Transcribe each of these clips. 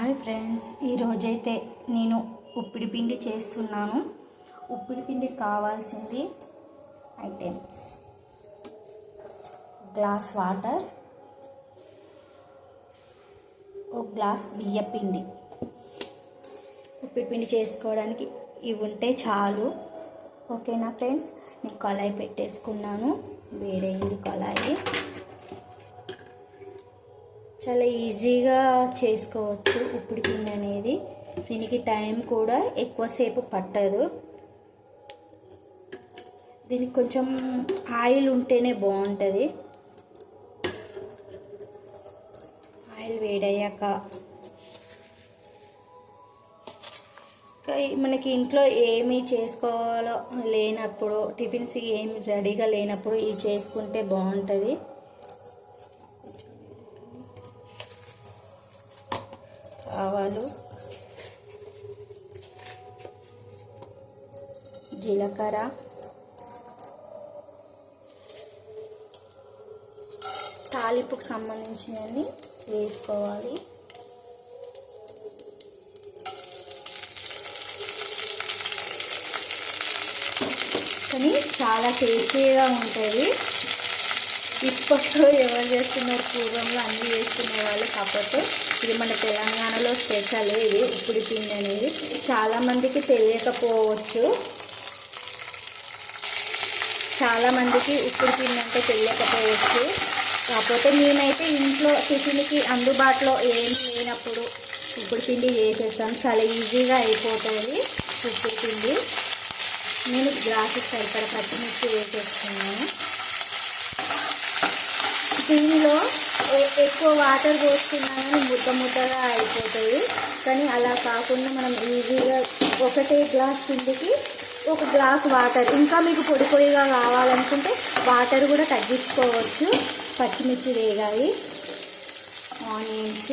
Hi friends ఈరోజైతే నేను ఉప్పిడి పిండి చేస్తున్నాను. ఉప్పిడి పిండికి కావాల్సింది ఐటమ్స్. గ్లాస్ వాటర్ ఒక గ్లాస్ బియ్య పిండి. ఉప్పిడి పిండి చేసుకోవడానికి ఇవి ఉంటే చాలు. ఓకేనా ఫ్రెండ్స్? నేను కళాయి పెట్టేసుకున్నాను. వేడైంది కళాయి. చాలా ఈజీగా చేసుకోవచ్చు ఉప్పుడు పిండి అనేది. దీనికి టైం కూడా ఎక్కువసేపు పట్టదు. దీనికి కొంచెం ఆయిల్ ఉంటేనే బాగుంటుంది. ఆయిల్ వేడయ్యాక. మనకి ఇంట్లో ఏమి చేసుకోవాలో లేనప్పుడు టిఫిన్స్ ఏమి రెడీగా లేనప్పుడు ఇది చేసుకుంటే బాగుంటుంది. ఆవాలు జీలకర్ర తాలింపుకు సంబంధించినవి వేసుకోవాలి. కానీ చాలా టేస్టీగా ఉంటుంది. ఇప్పట్లో ఎవరు చేస్తున్నారు? పూర్వంలో అన్నీ చేస్తున్న వాళ్ళు. కాకపోతే ఇది మన తెలంగాణలో స్పెషల్ ఇది? ఇప్పుడు పిండి అనేది చాలామందికి తెలియకపోవచ్చు. చాలామందికి ఇప్పుడు పిండి అంటే తెలియకపోవచ్చు. కాకపోతే మేమైతే ఇంట్లో టిఫిన్కి అందుబాటులో ఏం లేనప్పుడు ఇప్పుడు పిండి చేసేస్తాను చాలా ఈజీగా అయిపోతుంది ఉప్పుడు పిండి. నేను గ్లాసెస్ సరిపడ పచ్చిమిర్చి వేసేస్తున్నాను దీనిలో ఎక్కువ వాటర్ పోసుకున్నా కానీ ముద్ద ముద్దగా అయిపోతుంది. కానీ అలా కాకుండా మనం ఈజీగా ఒకటే గ్లాస్ పిండికి ఒక గ్లాస్ వాటర్ ఇంకా మీకు పొడి పొడిగా కావాలనుకుంటే వాటర్ కూడా తగ్గించుకోవచ్చు. పచ్చిమిర్చి వేగాయి ఆనియన్స్.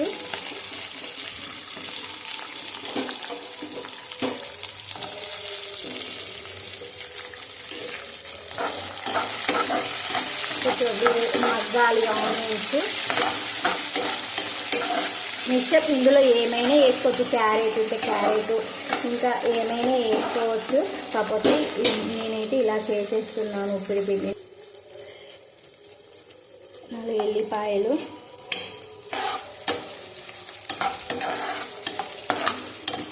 కొంచెం మగ్గాలి ఆనియన్స్ ఇందులో ఏమైనా వేసుకోవచ్చు క్యారెట్ ఉంటే క్యారెట్ ఇంకా ఏమైనా వేసుకోవచ్చు. కాకపోతే నేనైతే ఇలా చేసేస్తున్నాను ఇప్పుడు పిండి. నాలుగు ఎల్లిపాయలు.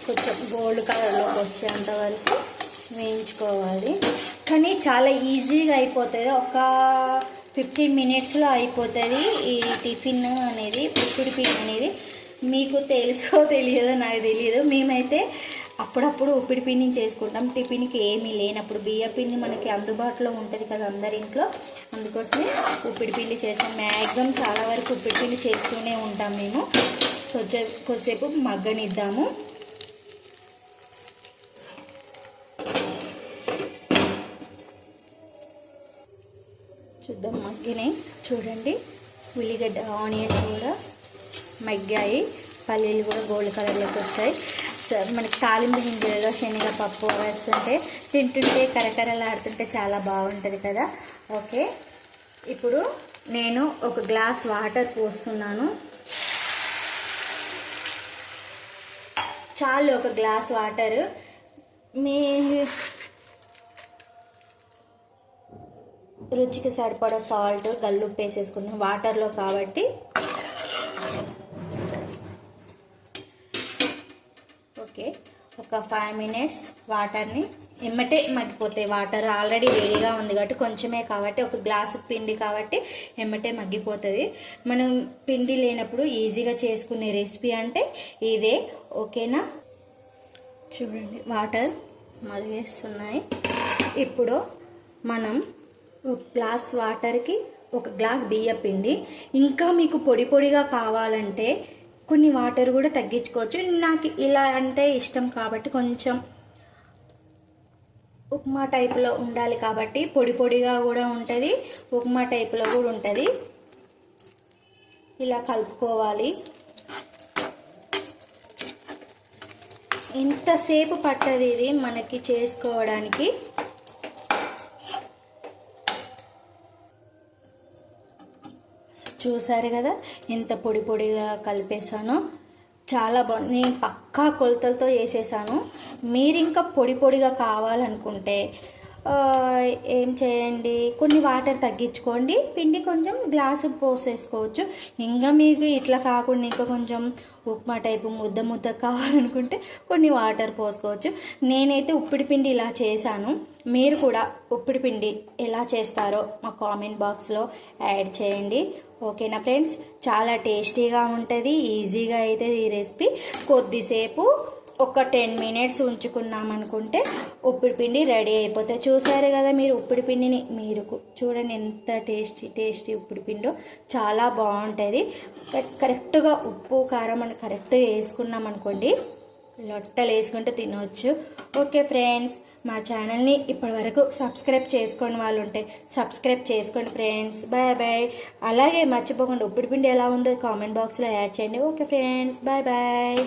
కొంచెం గోల్డ్ కలర్లోకి వచ్చేంత వరకు వేయించుకోవాలి. కానీ చాలా ఈజీగా అయిపోతుంది ఒక ఫిఫ్టీన్ మినిట్స్లో అయిపోతుంది ఈ టిఫిన్ అనేది ఉప్పుడు పిండి అనేది. మీకు తెలుసో తెలియదో నాకు తెలియదు మేమైతే అప్పుడప్పుడు ఉప్పిడి పిండిని చేసుకుంటాం. టిఫిన్కి ఏమీ లేనప్పుడు బియ్య పిండి మనకి అందుబాటులో ఉంటుంది కదా అందరి ఇంట్లో. అందుకోసమే ఉప్పిడి పిండి చేస్తాం. మ్యాక్సిమం చాలా వరకు ఉప్పిడి పిండి చేస్తూనే ఉంటాం మేము. కొంచెం కొద్దిసేపు మగ్గనిద్దాము. చూద్దాం మగ్గినాయి చూడండి. ఉల్లిగడ్డ ఆనియన్స్ కూడా మగ్గాయి. పల్లీలు కూడా గోల్డ్ కలర్లోకి వచ్చాయి. మనకి తాలింపు గింజలలో శనగపప్పు వేస్తుంటే తింటుంటే కరకరలాడుతుంటే చాలా బాగుంటుంది కదా. ఓకే. ఇప్పుడు నేను ఒక గ్లాస్ వాటర్ పోస్తున్నాను. చాలు ఒక గ్లాస్ వాటర్. మీ రుచికి సరిపడా సాల్ట్ గల్లుప్పు వేసేసుకున్నాం వాటర్లో కాబట్టి ఓకే ఒక ఫైవ్ మినిట్స్ వాటర్ని ఎమ్మటే మగ్గిపోతాయి వాటర్ ఆల్రెడీ వేడిగా ఉంది కాబట్టి కొంచెమే కాబట్టి ఒక గ్లాసు పిండి కాబట్టి ఎమ్మటే మగ్గిపోతుంది. మనం పిండి లేనప్పుడు ఈజీగా చేసుకునే రెసిపీ అంటే ఇదే ఓకేనా? చూడండి వాటర్ మరిగేస్తున్నాయి. ఇప్పుడు మనం గ్లాస్ వాటర్కి ఒక గ్లాస్ బియ్య పిండి. ఇంకా మీకు పొడి పొడిగా కావాలంటే కొన్ని వాటర్ కూడా తగ్గించుకోవచ్చు. నాకు ఇలా అంటే ఇష్టం కాబట్టి కొంచెం ఉప్మా టైప్లో ఉండాలి కాబట్టి పొడి పొడిగా కూడా ఉంటుంది ఉప్మా టైప్లో కూడా ఉంటుంది. ఇలా కలుపుకోవాలి. ఎంతసేపు పట్టదు ఇది మనకి చేసుకోవడానికి. చూసారు కదా? ఎంత పొడి పొడిగా కలిపేసానో చాలా బాగుంది నేను పక్కా కొలతలతో వేసేసాను. మీరు ఇంకా పొడి పొడిగా కావాలనుకుంటే ఏం చేయండి? కొన్ని వాటర్ తగ్గించుకోండి. పిండి కొంచెం గ్లాసు పోసేసుకోవచ్చు. ఇంకా మీకు ఇట్లా కాకుండా ఇంకా కొంచెం ఉప్మా టైపు ముద్ద ముద్ద కావాలనుకుంటే కొన్ని వాటర్ పోసుకోవచ్చు. నేనైతే ఉప్పిడి పిండి ఇలా చేశాను. మీరు కూడా ఉప్పిడి పిండి ఎలా చేస్తారో మా కామెంట్ బాక్స్లో యాడ్ చేయండి. ఓకేనా ఫ్రెండ్స్? చాలా టేస్టీగా ఉంటుంది ఈజీగా అవుతుంది ఈ రెసిపీ. కొద్దిసేపు ఒక టెన్ మినిట్స్ ఉంచుకున్నాం అనుకుంటే ఉప్పుడు పిండి రెడీ అయిపోతాయి. చూసారు కదా మీరు ఉప్పుడు పిండిని? మీరు చూడండి ఎంత టేస్టీ టేస్టీ ఉప్పుడు పిండో. చాలా బాగుంటుంది. కరెక్ట్గా ఉప్పు కారం అని కరెక్ట్గా వేసుకున్నాం అనుకోండి లొట్టలు వేసుకుంటే తినవచ్చు ఓకే ఫ్రెండ్స్ మా ఛానల్ని ఇప్పటివరకు సబ్స్క్రైబ్ చేసుకోని వాళ్ళు ఉంటే సబ్స్క్రైబ్ చేసుకోండి ఫ్రెండ్స్. Bye bye. అలాగే మర్చిపోకుండా ఉప్పుడు పిండి ఎలా ఉందో కామెంట్ బాక్స్లో యాడ్ చేయండి. Okay friends bye bye.